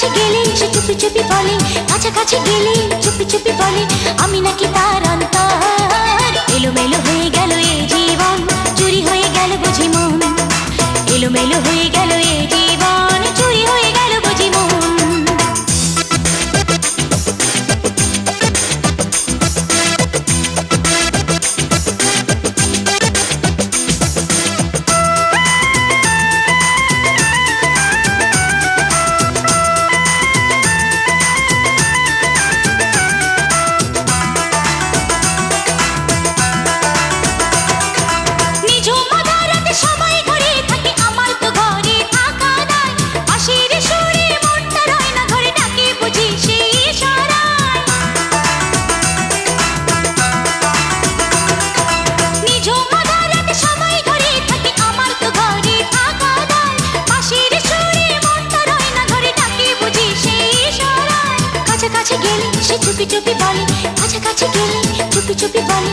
কাছাকাছি গেলে সে চুপি চুপি বলে, কাছাকাছি গেলে চুপি চুপি বলে, আমি নাকি তার অন্ত चुपी चुपी बोले, आजा काजी गेले, चुपी चुपी बोले,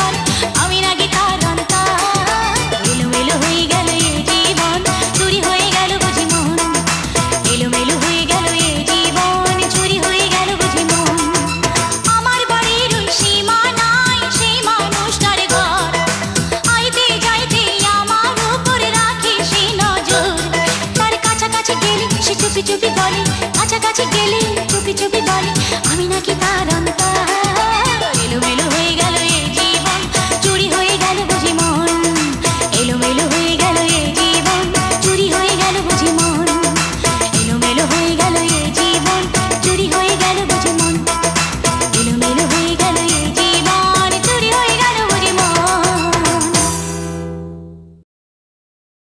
चुपी चुपी बोली अच्छा